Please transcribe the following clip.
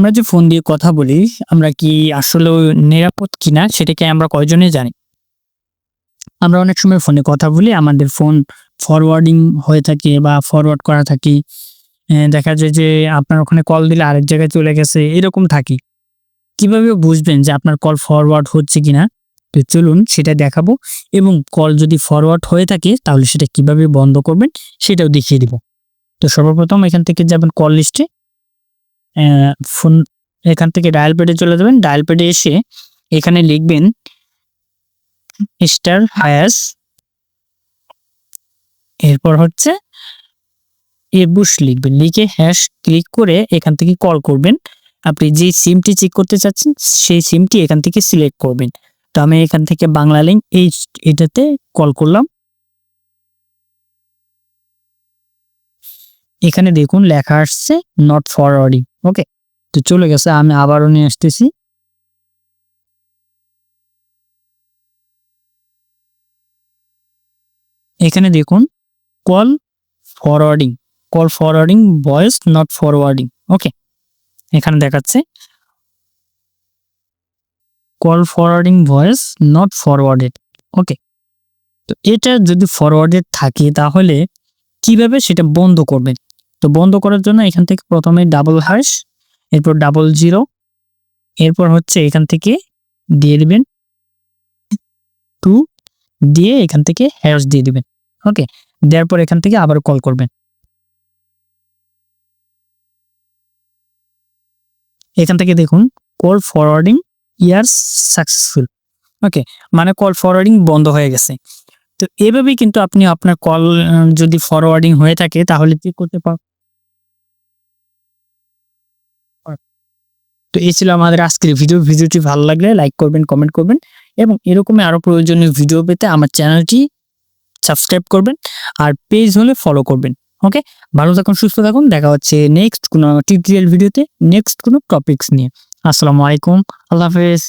আমরা যে ফোন দিয়ে কথা বলি, আমরা কি আসলে নিরাপদ কিনা সেটাকে আমরা কয়জনে জানি? আমরা অনেক সময় ফোনে কথা বলি, আমাদের ফোন ফরওয়ার্ডিং হয়ে থাকে বা ফরওয়ার্ড করা থাকি। দেখা যায় যে আপনার ওখানে কল দিলে আরেক জায়গায় চলে গেছে, এরকম থাকি। কীভাবে বুঝবেন যে আপনার কল ফরওয়ার্ড হচ্ছে কিনা? তো চলুন সেটা দেখাবো এবং কল যদি ফরওয়ার্ড হয়ে থাকে, তাহলে সেটা কীভাবে বন্ধ করবেন, সেটাও দেখিয়ে দিব। তো সর্বপ্রথম এখান থেকে যাবেন কল লিস্টে ফোন এখান থেকে ডায়াল প্যাডে চলে যাবেন। ডায়াল প্যাডে এসে এখানে লিখবেন স্টার হায়াস এরপর হচ্ছে এবুশ লিখবেন। লিখে হ্যাশ ক্লিক করে এখান থেকে কল করবেন। আপনি যে সিমটি চেক করতে চাচ্ছেন, সেই সিমটি এখান থেকে সিলেক্ট করবেন। তো আমি এখান থেকে বাংলা লিঙ্ক এই এটাতে কল করলাম। এখানে দেখুন লেখা আসছে নট ফরওয়ার্ডিং ওকে তো চলে গেছে, আমি আবারও নিয়ে আসতেছি। এখানে দেখুন call forwarding call forwarding voice not forwarding okay এখানে দেখাচ্ছে call forwarding voice not forwarded okay তো এটা যদি ফরওয়ার্ডেড থাকে, তাহলে কীভাবে সেটা বন্ধ করবেন? তো বন্ধ করার জন্য এখান থেকে প্রথমে ডাবল হ্যাশ এরপর ডাবল জিরো এরপর হচ্ছে এখান থেকে দিয়ে দিবেন টু দিয়ে এখান থেকে হ্যাশ দিয়ে দিবেন ওকে দেওয়ার পর এখান থেকে আবার কল করবেন। এখান থেকে দেখুন কল ফরওয়ার্ডিং ইয়ার সাকসেসফুল ওকে মানে কল ফরওয়ার্ডিং বন্ধ হয়ে গেছে। তো এভাবেই কিন্তু আপনি আপনার কল যদি ফরওয়ার্ডিং হয়ে থাকে, তাহলে চেক করতে তো এই ছিল আমাদের আজকের ভিডিও ভিডিওটি ভালো লাগলে লাইক করবেন কমেন্ট করবেন এবং এরকমই আরও প্রয়োজনীয় ভিডিও পেতে আমার চ্যানেলটি সাবস্ক্রাইব করবেন আর পেজ হলে ফলো করবেন। ওকে ভালো থাকুন, সুস্থ থাকুন। দেখা হচ্ছে নেক্সট কোনো টিউটোরিয়াল ভিডিওতে নেক্সট কোনো টপিকস নিয়ে। আসসালামু আলাইকুম আল্লাহ হাফেজ।